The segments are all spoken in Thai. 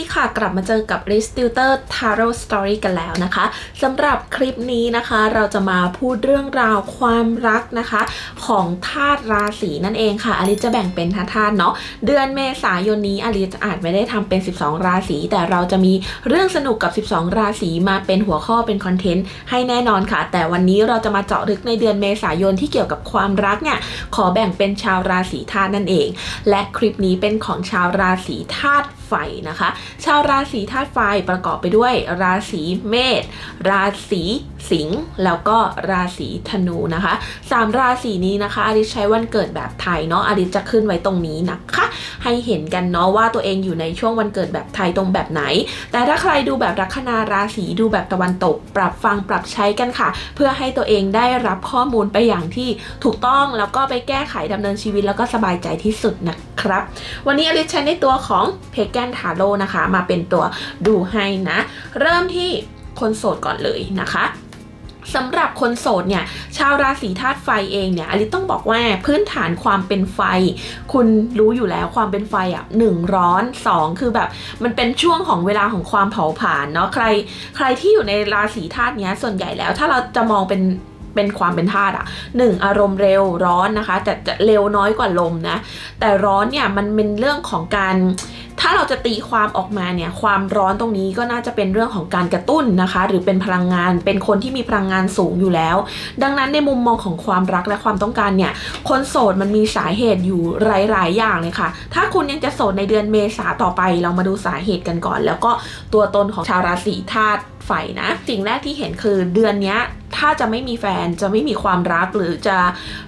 ดีค่ะ กลับมาเจอกับ r i s t i l t e r Tarot Story กันแล้วนะคะสำหรับคลิปนี้นะคะ เราจะมาพูดเรื่องราวความรักนะคะ ของธาตุราศีนั่นเองค่ะอลิจะแบ่งเป็นธาตุธาตุเนาะเดือนเมษายนนี้อลิซอาจไม่ได้ทำเป็น 12 ราศี แต่เราจะมีเรื่องสนุกกับ 12 ราศีมาเป็นหัวข้อเป็นคอนเทนต์ให้แน่นอนค่ะ แต่วันนี้เราจะมาเจาะลึกในเดือนเมษายนที่เกี่ยวกับความรักเนี่ยขอแบ่งเป็นชาวราศีธาตุนั่นเอง และคลิปนี้เป็นของชาวราศีธาตุ ไฟนะคะ ชาวราศีธาตุไฟประกอบไปด้วยราศีเมษ ราศีสิงห์แล้วก็ราศีธนูนะคะสามราศีนี้นะคะอลิใช้วันเกิดแบบไทยเนาะอลิจะขึ้นไว้ตรงนี้นะคะ ให้เห็นกันเนาะว่าตัวเองอยู่ในช่วงวันเกิดแบบไทยตรงแบบไหน แต่ถ้าใครดูแบบลัคนาราศีดูแบบตะวันตก ปรับฟังปรับใช้กันค่ะ เพื่อให้ตัวเองได้รับข้อมูลไปอย่างที่ถูกต้องแล้วก็ไปแก้ไขดำเนินชีวิตแล้วก็สบายใจที่สุดนะค รับ วันนี้อลิซใช้ในตัวของเพแกนทาโร่นะคะ มาเป็นตัวดูให้นะ เริ่มที่คนโสดก่อนเลยนะคะสำหรับคนโสดเนี่ยชาวราศีธาตุไฟเองเนี่ยอลิซต้องบอกว่าพื้นฐานความเป็นไฟ คุณรู้อยู่แล้วความเป็นไฟอะหนึ่งร้อนสองคือแบบมันเป็นช่วงของเวลาของความเผาผลาญเนาะใคร ใครที่อยู่ในราศีธาตุเนี้ยส่วนใหญ่แล้วถ้าเราจะมองเป็น เป็นความเป็นธาตุอะหนึ่งอารมณ์เร็วร้อนนะคะแต่จะเร็วน้อยกว่าลมนะ แต่ร้อนเนี่ยมันเป็นเรื่องของการถ้าเราจะตีความออกมาเนี่ยความร้อนตรงนี้ก็น่าจะเป็นเรื่องของการกระตุ้นนะคะ หรือเป็นพลังงานเป็นคนที่มีพลังงานสูงอยู่แล้ว ดังนั้นในมุมมองของความรักและความต้องการเนี่ยคนโสดมันมีสาเหตุอยู่หลาย ๆ อย่างเลยค่ะ ถ้าคุณยังจะโสดในเดือนเมษาต่อไป เรามาดูสาเหตุกันก่อน แล้วก็ตัวตนของชาวราศีธาตุไฟนะ สิ่งแรกที่เห็นคือเดือนนี้ ถ้าจะไม่มีแฟนจะไม่มีความรักหรือจะ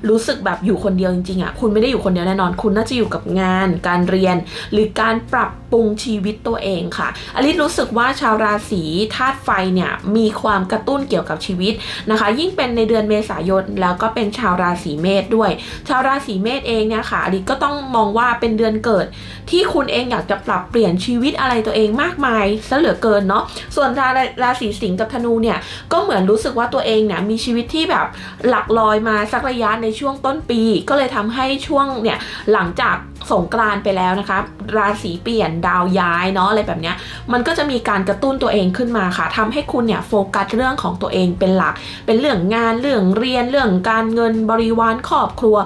รู้สึกแบบอยู่คนเดียวจริงๆอะคุณไม่ได้อยู่คนเดียวแน่นอน คุณน่าจะอยู่กับงาน การเรียน หรือการปรับปรุงชีวิตตัวเองค่ะอลิสรู้สึกว่าชาวราศีธาตุไฟเนี่ยมีความกระตุ้นเกี่ยวกับชีวิตนะคะ ยิ่งเป็นในเดือนเมษายนแล้วก็เป็นชาวราศีเมษด้วย ชาวราศีเมษเองเนี่ยค่ะอลิสก็ต้องมองว่าเป็นเดือนเกิด ที่คุณเองอยากจะปรับเปลี่ยนชีวิตอะไรตัวเองมากมายซะเหลือเกินเนาะส่วนราราศีสิงห์กับธนูเนี่ยก็เหมือนรู้สึกว่าตัวเองเนี่ยมีชีวิตที่แบบหลักลอยมาสักระยะในช่วงต้นปี ก็เลยทำให้ช่วงเนี่ยหลังจากสงกรานไปแล้วนะคะ ราศีเปลี่ยนดาวย้ายเนาะอะไรแบบเนี้ยมันก็จะมีการกระตุ้นตัวเองขึ้นมาค่ะทำให้คุณเนี่ยโฟกัสเรื่องของตัวเองเป็นหลัก เป็นเรื่องงานเรื่องเรียนเรื่องการเงินบริวารครอบครัว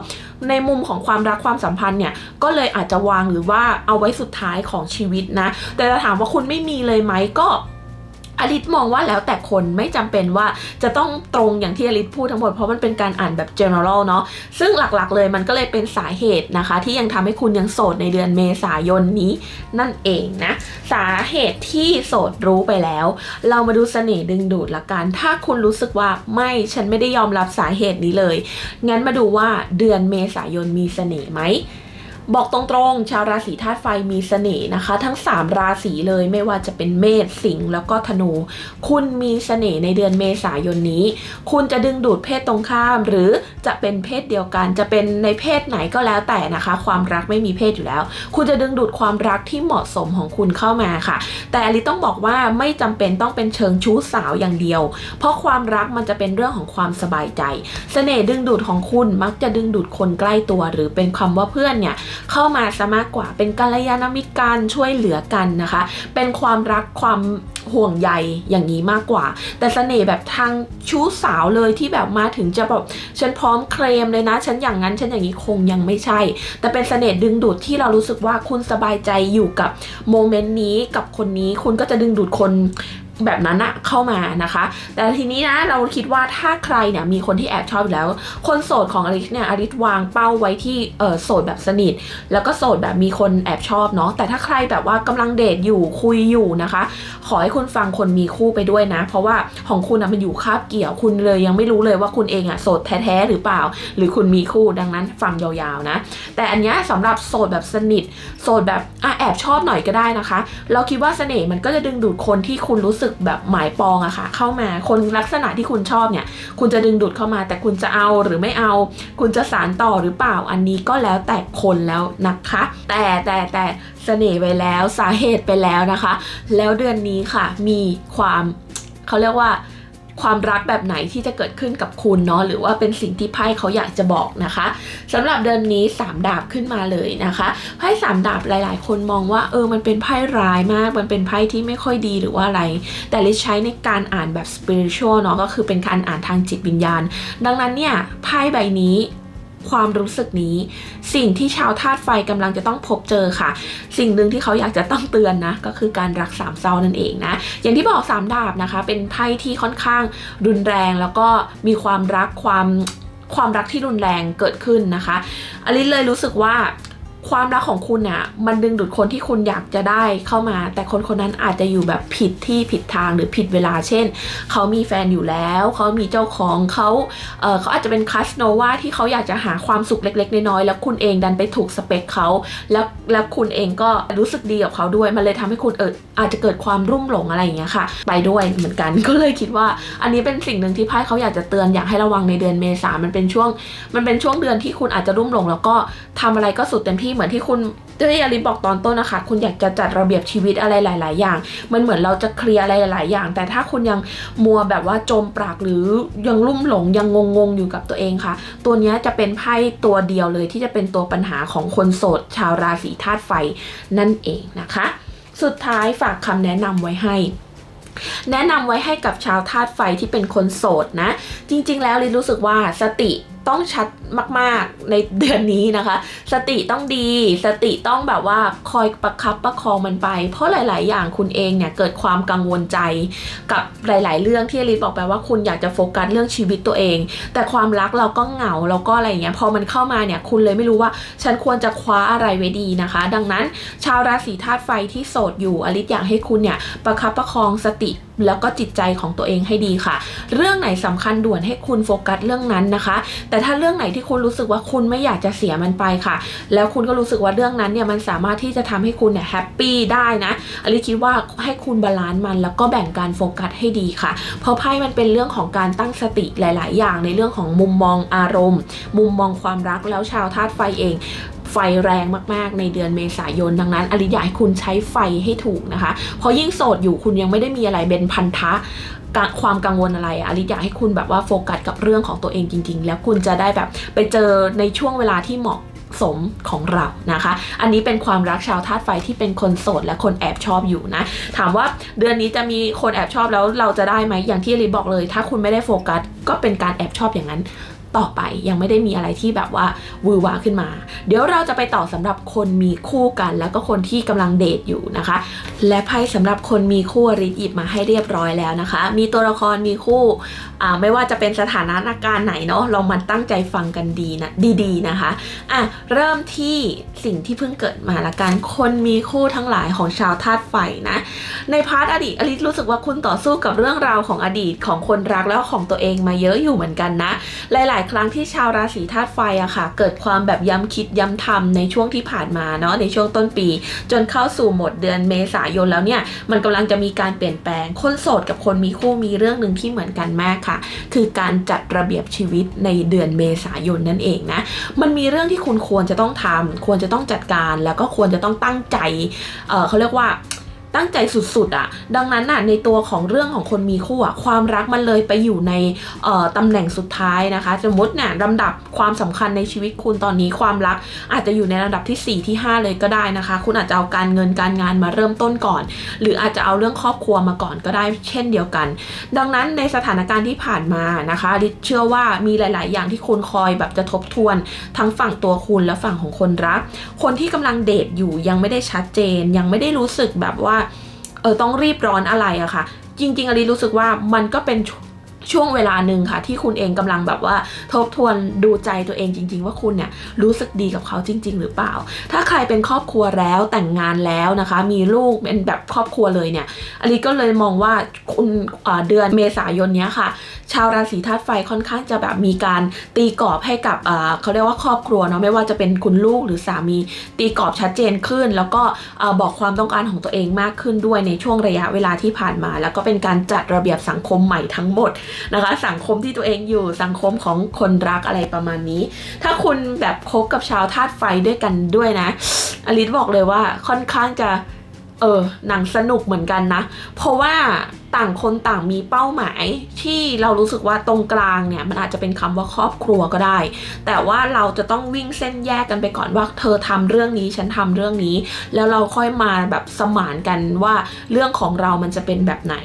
ในมุมของความรักความสัมพันธ์เนี่ยก็เลยอาจจะวางหรือว่าเอาไว้สุดท้ายของชีวิตนะ แต่จะถามว่าคุณไม่มีเลยไหมก็ อลิศมองว่าแล้วแต่คนไม่จำเป็นว่าจะต้องตรงอย่างที่อลิศพูดทั้งหมดเพราะมันเป็นการอ่านแบบ general เนาะซึ่งหลักๆเลยมันก็เลยเป็นสาเหตุนะคะ ที่ยังทำให้คุณยังโสดในเดือนเมษายนนี้นั่นเองนะ สาเหตุที่โสดรู้ไปแล้ว เรามาดูเสน่ห์ดึงดูดละกัน ถ้าคุณรู้สึกว่าไม่ฉันไม่ได้ยอมรับสาเหตุนี้เลย งั้นมาดูว่าเดือนเมษายนมีเสน่ห์ไหม บอกตรงๆ ชาวราศีธาตุไฟมีเสน่ห์นะคะ ทั้ง 3 ราศีเลยไม่ว่าจะเป็นเมษสิงห์แล้วก็ธนู คุณมีเสน่ห์ในเดือนเมษายนนี้ คุณจะดึงดูดเพศตรงข้าม หรือจะเป็นเพศเดียวกัน จะเป็นในเพศไหนก็แล้วแต่นะคะ ความรักไม่มีเพศอยู่แล้ว คุณจะดึงดูดความรักที่เหมาะสมของคุณเข้ามาค่ะ แต่อลิต้องบอกว่าไม่จำเป็นต้องเป็นเชิงชู้สาวอย่างเดียว เพราะความรักมันจะเป็นเรื่องของความสบายใจ เสน่ห์ดึงดูดของคุณมักจะดึงดูดคนใกล้ตัว หรือเป็นคำว่าเพื่อนเนี่ยเข้ามาซะมากกว่าเป็นกัลยาณมิตรการช่วยเหลือกันนะคะ เป็นความรักความห่วงใยอย่างนี้มากกว่า แต่เสน่ห์แบบทางชู้สาวเลยที่แบบมาถึงจะแบบฉันพร้อมเคลมเลยนะ ฉันอย่างนั้นฉันอย่างนี้คงยังไม่ใช่ แต่เป็นเสน่ห์ดึงดูดที่เรารู้สึกว่าคุณสบายใจอยู่กับโมเมนต์นี้กับคนนี้คุณก็จะดึงดูดคน แบบนั้นอะเข้ามานะคะ แต่ทีนี้นะเราคิดว่าถ้าใครเนี่ยมีคนที่แอบชอบแล้ว คนโสดของอลิสเนี่ยอลิสวางเป้าไว้ที่เออโสดแบบสนิท แล้วก็โสดแบบมีคนแอบชอบเนาะแต่ถ้าใครแบบว่ากำลังเดทอยู่คุยอยู่นะคะ ขอให้คุณฟังคนมีคู่ไปด้วยนะ เพราะว่าของคุณอะมันอยู่คาบเกี่ยวคุณเลยยังไม่รู้เลยว่าคุณเองอะโสดแท้ๆหรือเปล่า หรือคุณมีคู่ดังนั้นฟังยาวๆนะ แต่อันนี้ยสำหรับโสดแบบสนิทโสดแบบอะแอบชอบหน่อยก็ได้นะคะ เราคิดว่าเสน่ห์มันก็จะดึงดูดคนที่คุณรู้สึกแบบหมายปองอะค่ะ เข้ามาคนลักษณะที่คุณชอบเนี่ย คุณจะดึงดูดเข้ามา แต่คุณจะเอาหรือไม่เอา คุณจะสารต่อหรือเปล่า อันนี้ก็แล้วแต่คนแล้วนะคะ แต่แต่แต่เสน่ห์ไปแล้วสาเหตุไปแล้วนะคะ แล้วเดือนนี้ค่ะ มีความเขาเรียกว่า ความรักแบบไหนที่จะเกิดขึ้นกับคุณเนาะหรือว่าเป็นสิ่งที่ไพ่เขาอยากจะบอกนะคะสำหรับเดือนนี้ 3 ดาบขึ้นมาเลยนะคะไพ่สามดาบหลาย ๆ คนมองว่าเออมันเป็นไพ่ร้ายมาก มันเป็นไพ่ที่ไม่ค่อยดีหรือว่าอะไร แต่ลิใช้ในการอ่านแบบสปิริตชัลเนาะก็คือเป็นการอ่านทางจิตวิญญาณ ดังนั้นเนี่ยไพ่ใบนี้ ความรู้สึกนี้ สิ่งที่ชาวธาตุไฟกำลังจะต้องพบเจอค่ะ สิ่งหนึ่งที่เขาอยากจะต้องเตือนนะ ก็คือการรักสามเศร้านั่นเองนะ อย่างที่บอกสามดาบนะคะ เป็นไพ่ที่ค่อนข้างรุนแรงแล้วก็มีความรักความความรักที่รุนแรงเกิดขึ้นนะคะอลิสเลยรู้สึกว่า ความรักของคุณเนี่ยมันดึงดูดคนที่คุณอยากจะได้เข้ามา แต่คนคนนั้นอาจจะอยู่แบบผิดที่ผิดทางหรือผิดเวลา เช่น เขามีแฟนอยู่แล้ว เขามีเจ้าของเขาเออเขาอาจจะเป็นคัสโนวาที่เขาอยากจะหาความสุขเล็ก ๆ น้อยๆแล้วคุณเองดันไปถูกสเปคเขาแล้วแล้วคุณเองก็รู้สึกดีกับเขาด้วย มันเลยทำให้คุณเอออาจจะเกิดความรุ่มหลงอะไรอย่างเงี้ยค่ะ ไปด้วยเหมือนกันก็เลยคิดว่า อันนี้เป็นสิ่งหนึ่งที่ไพ่เขาอยากจะเตือนอยากให้ระวังในเดือนเมษามันเป็นช่วง มันเป็นช่วงเดือนที่คุณอาจจะรุ่มหลง แล้วก็ทำอะไรก็สุดเต็มที่เหมือนที่คุณที่อาริบอกตอนต้นนะคะ คุณอยากจะจัดระเบียบชีวิตอะไรหลาย ๆ อย่าง มันเหมือนเราจะเคลียร์อะไรหลาย ๆ อย่าง แต่ถ้าคุณยังมัวแบบว่าจมปลักหรือยังลุ่มหลงยังงงๆอยู่กับตัวเองค่ะ ตัวนี้จะเป็นไพ่ตัวเดียวเลยที่จะเป็นตัวปัญหาของคนโสด ชาวราศีธาตุไฟนั่นเองนะคะ สุดท้ายฝากคำแนะนำไว้ให้แนะนำไว้ให้กับชาวธาตุไฟที่เป็นคนโสดนะ จริง ๆ แล้วลิรู้สึกว่าสติ ต้องชัดมากๆในเดือนนี้นะคะ สติต้องดี สติต้องแบบว่าคอยประคับประคองมันไป เพราะหลาย ๆ อย่างคุณเองเนี่ยเกิดความกังวลใจกับหลาย ๆ เรื่องที่ลินบอกไปว่าคุณอยากจะโฟกัสเรื่องชีวิตตัวเอง แต่ความรักเราก็เหงาเราก็อะไรอย่างเงี้ยพอมันเข้ามาเนี่ยคุณเลยไม่รู้ว่า ฉันควรจะคว้าอะไรไว้ดีนะคะ ดังนั้น ชาวราศีธาตุไฟที่โสดอยู่อลิสอยากให้คุณเนี่ยประคับประคองสติ แล้วก็จิตใจของตัวเองให้ดีค่ะ เรื่องไหนสำคัญด่วนให้คุณโฟกัสเรื่องนั้นนะคะ แต่ถ้าเรื่องไหนที่คุณรู้สึกว่าคุณไม่อยากจะเสียมันไปค่ะ แล้วคุณก็รู้สึกว่าเรื่องนั้นเนี่ยมันสามารถที่จะทำให้คุณเนี่ยแฮปปี้ได้นะอลิคิดว่าให้คุณบาลานซ์มัน แล้วก็แบ่งการโฟกัสให้ดีค่ะ เพราะไพ่มันเป็นเรื่องของการตั้งสติหลาย ๆ อย่างในเรื่องของมุมมองอารมณ์ มุมมองความรักแล้วชาวธาตุไฟเอง ฟแรงมากๆ ในเดือนเมษายน ดังนั้นอลิอยากให้คุณใช้ไฟให้ถูกนะคะ เพราะยิ่งโสดอยู่คุณยังไม่ได้มีอะไรเป็นพันธะความกังวลอะไรอะอลิอยากให้คุณแบบว่าโฟกัสกับเรื่องของตัวเองจริง ๆ แล้วคุณจะได้แบบไปเจอในช่วงเวลาที่เหมาะสมของเรานะคะ อันนี้เป็นความรักชาวธาตุไฟที่เป็นคนโสดและคนแอบชอบอยู่นะ ถามว่าเดือนนี้จะมีคนแอบชอบแล้วเราจะได้ไหมอย่างที่อลิบอกเลย ถ้าคุณไม่ได้โฟกัสก็เป็นการแอบชอบอย่างนั้น ต่อไปยังไม่ได้มีอะไรที่แบบว่าวือวาขึ้นมา เดี๋ยวเราจะไปต่อสำหรับคนมีคู่กัน แล้วก็คนที่กำลังเดทอยู่นะคะ และไพ่สำหรับคนมีคู่ริดหยิบมาให้เรียบร้อยแล้วนะคะ มีตัวละครมีคู่อ่าไม่ว่าจะเป็นสถานะอาการไหนเนาะเรามันตั้งใจฟังกันดีนะดีๆนะคะอะเริ่มที่สิ่งที่เพิ่งเกิดมาละกันคนมีคู่ทั้งหลายของชาวธาตุไฟนะในพาร์ทอดีตอลิสรู้สึกว่าคุณต่อสู้กับเรื่องราวของอดีตของคนรักแล้วของตัวเองมาเยอะอยู่เหมือนกันนะ หลายๆครั้งที่ชาวราศีธาตุไฟอะค่ะ เกิดความแบบย้ำคิดย้ำทำในช่วงที่ผ่านมาเนาะในช่วงต้นปี จนเข้าสู่หมดเดือนเมษายนแล้วเนี่ย มันกำลังจะมีการเปลี่ยนแปลง คนโสดกับคนมีคู่มีเรื่องหนึ่งที่เหมือนกันมากค่ะ คือการจัดระเบียบชีวิตในเดือนเมษายนนั่นเองนะ มันมีเรื่องที่คุณควรจะต้องทำควรจะต้องจัดการแล้วก็ควรจะต้องตั้งใจเเขาเรียกว่า ตั้งใจสุดๆอะ่ะ ดังนั้นน่ะในตัวของเรื่องของคนมีคู่อะความรักมันเลยไปอยู่ในตำแหน่งสุดท้ายนะคะ สมมติเนี่ยลำดับความสำคัญในชีวิตคุณตอนนี้ความรัก อาจจะอยู่ในระดับที่ 4 ที่ 5 เลยก็ได้นะคะ คุณอาจจะเอาการเงินการงานมาเริ่มต้นก่อน หรืออาจจะเอาเรื่องครอบครัวมาก่อนก็ได้เช่นเดียวกัน ดังนั้นในสถานการณ์ที่ผ่านมานะคะดิเชื่อว่ามีหลาย ๆ อย่างที่คุณคอยแบบจะทบทวน ทั้งฝั่งตัวคุณและฝั่งของคนรัก คนที่กำลังเดทอยู่ยังไม่ได้ชัดเจน ยังไม่ได้รู้สึกแบบว่า เออต้องรีบร้อนอะไรอะค่ะ จริงๆอลิรู้สึกว่ามันก็เป็น ช่วงเวลาหนึ่งค่ะ ที่คุณเองกำลังแบบว่าทบทวนดูใจตัวเองจริง ๆ ว่าคุณเนี่ยรู้สึกดีกับเขาจริง ๆ หรือเปล่า ถ้าใครเป็นครอบครัวแล้วแต่งงานแล้วนะคะ มีลูกเป็นแบบครอบครัวเลยเนี่ยอลิก็เลยมองว่าคุณเดือนเมษายนเนี้ยค่ะ ชาวราศีธาตุไฟค่อนข้างจะแบบมีการตีกรอบให้กับเขาเรียกว่าครอบครัวเนาะไม่ว่าจะเป็นคุณลูกหรือสามี ตีกรอบชัดเจนขึ้น แล้วก็บอกความต้องการของตัวเองมากขึ้นด้วยในช่วงระยะเวลาที่ผ่านมา แล้วก็เป็นการจัดระเบียบสังคมใหม่ทั้งหมดนะคะ สังคมที่ตัวเองอยู่สังคมของคนรักอะไรประมาณนี้ ถ้าคุณแบบคบกับชาวธาตุไฟด้วยกันด้วยนะอลิสบอกเลยว่าค่อนข้างจะ เออหนังสนุกเหมือนกันนะ เพราะว่าต่างคนต่างมีเป้าหมาย ที่เรารู้สึกว่าตรงกลางเนี่ย มันอาจจะเป็นคำว่าครอบครัวก็ได้ แต่ว่าเราจะต้องวิ่งเส้นแยกกันไปก่อนว่าเธอทำเรื่องนี้ฉันทำเรื่องนี้ แล้วเราค่อยมาแบบสมานกันว่าเรื่องของเรามันจะเป็นแบบไหน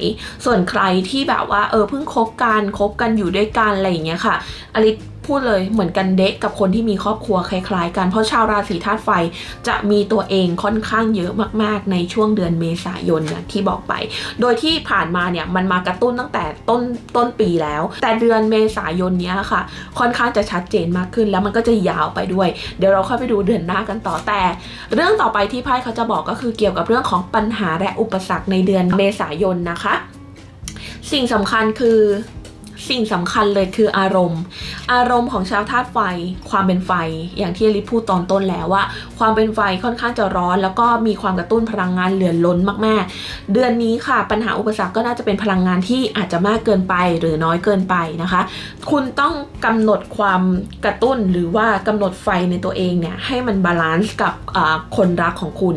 ส่วนใครที่แบบว่าเออเพิ่งคบกันคบกันอยู่ด้วยกันอะไรอย่างเงี้ยค่ะอลิส พูดเลยเหมือนกันเด็กกับคนที่มีครอบครัวคล้ายๆ กันเพราะชาวราศีธาตุไฟจะมีตัวเองค่อนข้างเยอะมากๆ ในช่วงเดือนเมษายนอย่างที่บอกไป โดยที่ผ่านมาเนี่ยมันมากระตุ้นตั้งแต่ต้นต้นปีแล้ว แต่เดือนเมษายนเนี้ยค่ะ ค่อนข้างจะชัดเจนมากขึ้น แล้วมันก็จะยาวไปด้วย เดี๋ยวเราค่อยไปดูเดือนหน้ากันต่อแต่ เรื่องต่อไปที่ไพ่เขาจะบอกก็คือเกี่ยวกับเรื่องของปัญหาและอุปสรรคในเดือนเมษายนนะคะ สิ่งสำคัญคือ สิ่งสำคัญเลยคืออารมณ์ อารมณ์ของชาวธาตุไฟ ความเป็นไฟ อย่างที่ลิพูดตอนต้นแล้วว่า ความเป็นไฟค่อนข้างจะร้อน แล้วก็มีความกระตุ้นพลังงานเหลือล้นมาก ๆ เดือนนี้ค่ะ ปัญหาอุปสรรคก็น่าจะเป็นพลังงานที่อาจจะมากเกินไปหรือน้อยเกินไปนะคะ คุณต้องกำหนดความกระตุ้นหรือว่ากำหนดไฟในตัวเองเนี่ยให้มันบาลานซ์กับคนรักของคุณ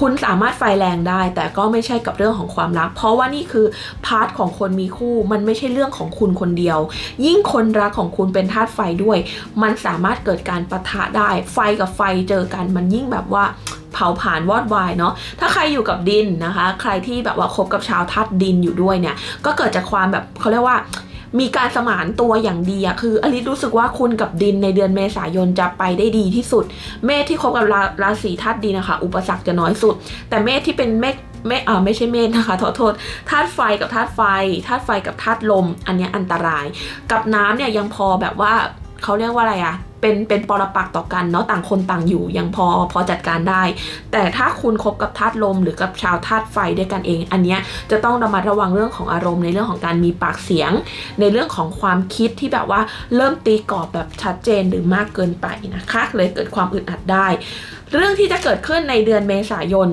คุณสามารถไฟแรงได้ แต่ก็ไม่ใช่กับเรื่องของความรัก เพราะว่านี่คือพาร์ทของคนมีคู่มันไม่ใช่เรื่องของคุณคนเดียว ยิ่งคนรักของคุณเป็นธาตุไฟด้วย มันสามารถเกิดการปะทะได้ ไฟกับไฟเจอกันมันยิ่งแบบว่าเผาผลาญวอดวายเนาะ ถ้าใครอยู่กับดินนะคะ ใครที่แบบว่าคบกับชาวธาตุดินอยู่ด้วยเนี่ย ก็เกิดจากความแบบเขาเรียกว่ามีการสมานตัวอย่างดีอะคืออลิสรู้สึกว่าคุณกับดินในเดือนเมษายนจะไปได้ดีที่สุด เมษที่คบกับราศีธาตุดินนะคะ อุปสรรคจะน้อยสุด แต่เมษที่เป็นเมฆ เมฆเออไม่ใช่เมษนะคะขอโทษธาตุไฟกับธาตุไฟธาตุไฟกับธาตุลม อันนี้อันตราย กับน้ำเนี่ยยังพอแบบว่าเขาเรียกว่าอะไรอะเป็นเป็นปรปักต่อกันเนาะต่างคนต่างอยู่ยังพอพอจัดการได้ แต่ถ้าคุณคบกับธาตุลม หรือกับชาวธาตุไฟด้วยกันเอง อันเนี้ยจะต้องระมัดระวังเรื่องของอารมณ์ในเรื่องของการมีปากเสียง ในเรื่องของความคิดที่แบบว่าเริ่มตีกรอบแบบชัดเจนหรือมากเกินไปนะคะเลยเกิดความอึดอัดได้ เรื่องที่จะเกิดขึ้นในเดือนเมษายน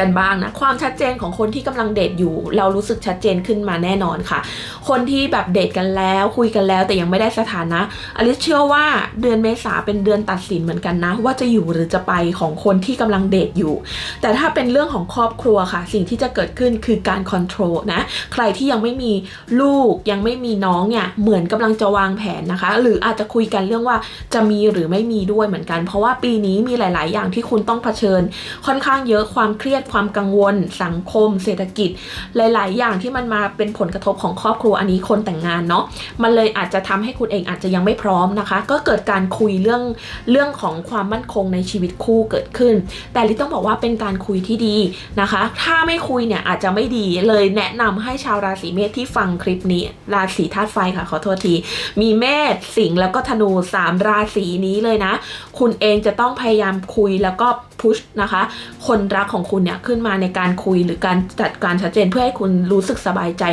กันบ้างนะความชัดเจนของคนที่กำลังเดทอยู่ เรารู้สึกชัดเจนขึ้นมาแน่นอนค่ะ คนที่แบบเดทกันแล้วคุยกันแล้วแต่ยังไม่ได้สถานะอลิซเชื่อว่าเดือนเมษาเป็นเดือนตัดสินเหมือนกันนะ ว่าจะอยู่หรือจะไปของคนที่กำลังเดทอยู่ แต่ถ้าเป็นเรื่องของครอบครัวค่ะ สิ่งที่จะเกิดขึ้นคือการคอนโทรลนะใครที่ยังไม่มีลูกยังไม่มีน้องเนี่ยเหมือนกำลังจะวางแผนนะคะ หรืออาจจะคุยกันเรื่องว่าจะมีหรือไม่มีด้วยเหมือนกัน เพราะว่าปีนี้มีหลาย ๆ อย่างที่คุณต้องเผชิญค่อนข้างเยอะความเครียดความกังวล สังคม เศรษฐกิจ หลาย ๆ อย่างที่มันมาเป็นผลกระทบของครอบครัวอันนี้คนแต่งงานเนาะมันเลยอาจจะทำให้คุณเองอาจจะยังไม่พร้อมนะคะ ก็เกิดการคุยเรื่องเรื่องของความมั่นคงในชีวิตคู่เกิดขึ้น แต่ลิต้องบอกว่าเป็นการคุยที่ดีนะคะ ถ้าไม่คุยเนี่ยอาจจะไม่ดีเลยแนะนำให้ชาวราศีเมษที่ฟังคลิปนี้ราศีธาตุไฟค่ะขอโทษที มีเมษสิงห์แล้วก็ธนูสามราศีนี้เลยนะ คุณเองจะต้องพยายามคุยแล้วก็ พุชนะคะ คนรักของคุณเนี่ยขึ้นมาในการคุยหรือการจัดการชัดเจนเพื่อให้คุณรู้สึกสบายใจ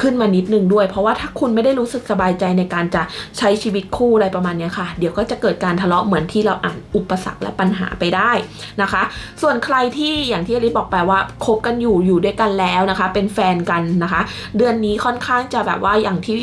ขึ้นมานิดนึงด้วย เพราะว่าถ้าคุณไม่ได้รู้สึกสบายใจในการจะใช้ชีวิตคู่อะไรประมาณนี้ค่ะ เดี๋ยวก็จะเกิดการทะเลาะเหมือนที่เราอ่านอุปสรรคและปัญหาไปได้นะคะ ส่วนใครที่อย่างที่อลิซบอกไปว่าคบกันอยู่อยู่ด้วยกันแล้วนะคะ เป็นแฟนกันนะคะ เดือนนี้ค่อนข้างจะแบบว่าอย่างที่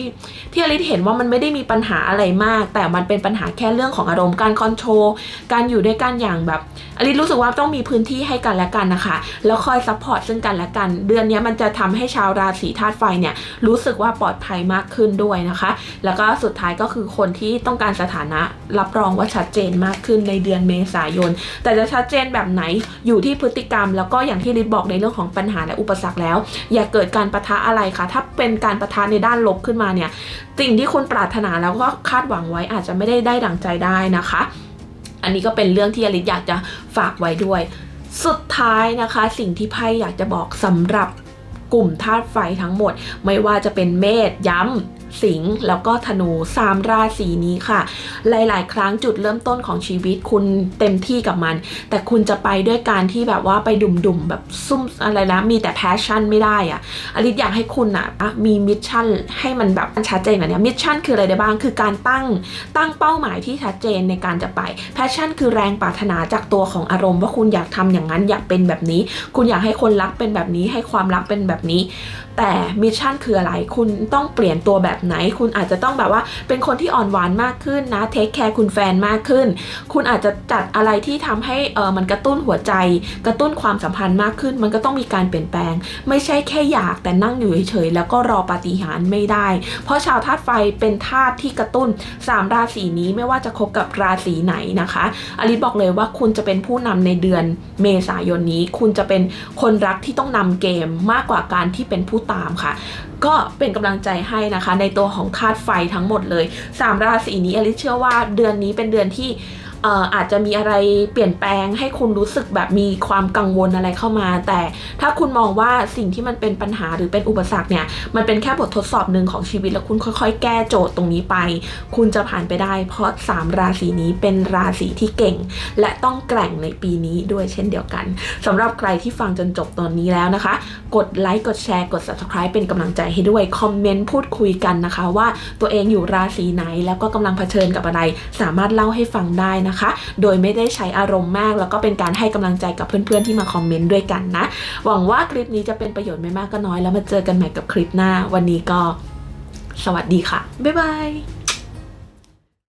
ที่อลิซเห็นว่ามันไม่ได้มีปัญหาอะไรมาก แต่มันเป็นปัญหาแค่เรื่องของอารมณ์การคอนโทรลการอยู่ด้วยกันอย่างแบบอลิซรู้สึกว่าต้องมีพื้นที่ให้กันและกันนะคะ แล้วคอยซัพพอร์ตซึ่งกันและกัน เดือนนี้มันจะทำให้ชาวราศีธาตุไฟเนี่ยรู้สึกว่าปลอดภัยมากขึ้นด้วยนะคะ แล้วก็สุดท้ายก็คือคนที่ต้องการสถานะรับรองว่าชัดเจนมากขึ้นในเดือนเมษายน แต่จะชัดเจนแบบไหนอยู่ที่พฤติกรรม แล้วก็อย่างที่ลิศบอกในเรื่องของปัญหาและอุปสรรคแล้ว อย่าเกิดการประทะอะไรคะถ้าเป็นการประทะในด้านลบขึ้นมาเนี่ยสิ่งที่คุณปรารถนาแล้วก็คาดหวังไว้อาจจะไม่ได้ได้ดังใจได้นะคะ อันนี้ก็เป็นเรื่องที่อลิศอยากจะฝากไว้ด้วย สุดท้ายนะคะ สิ่งที่ไพ่อยากจะบอกสำหรับกลุ่มธาตุไฟทั้งหมด ไม่ว่าจะเป็นเมษย้ำ สิงห์แล้วก็ธนูสามราศีนี้ค่ะ หลาย ๆ ครั้งจุดเริ่มต้นของชีวิตคุณเต็มที่กับมัน แต่คุณจะไปด้วยการที่แบบว่าไปดุมๆแบบซุ่มอะไรนะมีแต่แพชชั่นไม่ได้อะอลิศอยากให้คุณอะอะมีมิชชั่นให้มันแบบชัดเจนแบบเนี้ยมิชชั่นคืออะไรได้บ้างคือการตั้งตั้งเป้าหมายที่ชัดเจนในการจะไปแพชชั่นคือแรงปรารถนาจากตัวของอารมณ์ ว่าคุณอยากทำอย่างนั้นอยากเป็นแบบนี้ คุณอยากให้คนรักเป็นแบบนี้ให้ความรักเป็นแบบนี้ แต่มิชชั่นคืออะไรคุณต้องเปลี่ยนตัวแบบแบบไหน คุณอาจจะต้องแบบว่าเป็นคนที่อ่อนหวานมากขึ้นนะเทคแคร์คุณแฟนมากขึ้น คุณอาจจะจัดอะไรที่ทำให้เออมันกระตุ้นหัวใจ กระตุ้นความสัมพันธ์มากขึ้น มันก็ต้องมีการเปลี่ยนแปลง ไม่ใช่แค่อยากแต่นั่งอยู่เฉยๆแล้วก็รอปาฏิหาริย์ไม่ได้ เพราะชาวธาตุไฟเป็นธาตุที่กระตุ้น 3 ราศีนี้ไม่ว่าจะคบกับราศีไหนนะคะอลิสบอกเลยว่าคุณจะเป็นผู้นำในเดือนเมษายนนี้ คุณจะเป็นคนรักที่ต้องนำเกมมากกว่าการที่เป็นผู้ตามค่ะ ก็เป็นกำลังใจให้นะคะ ในตัวของธาตุไฟทั้งหมดเลย 3 ราศีนี้อลิสเชื่อว่าเดือนนี้เป็นเดือนที่ อาจจะมีอะไรเปลี่ยนแปลงให้คุณรู้สึกแบบมีความกังวลอะไรเข้ามา แต่ถ้าคุณมองว่าสิ่งที่มันเป็นปัญหาหรือเป็นอุปสรรคเนี่ยมันเป็นแค่บททดสอบหนึ่งของชีวิตแล้วคุณค่อย ๆ แก้โจทย์ตรงนี้ไป คุณจะผ่านไปได้ เพราะ 3 ราศีนี้เป็นราศีที่เก่ง และต้องแกร่งในปีนี้ด้วยเช่นเดียวกันสำหรับใครที่ฟังจนจบตอนนี้แล้วนะคะ กดไลค์กดแชร์กด subscribe เป็นกำลังใจให้ด้วยคอมเมนต์พูดคุยกันนะคะ ว่าตัวเองอยู่ราศีไหนแล้วก็กำลังเผชิญกับอะไร สามารถเล่าให้ฟังได้นะคะ โดยไม่ได้ใช้อารมณ์มาก แล้วก็เป็นการให้กำลังใจกับเพื่อนๆที่มาคอมเมนต์ด้วยกันนะ หวังว่าคลิปนี้จะเป็นประโยชน์ไม่มากก็น้อย แล้วมาเจอกันใหม่กับคลิปหน้า วันนี้ก็ สวัสดีค่ะ บ๊ายบาย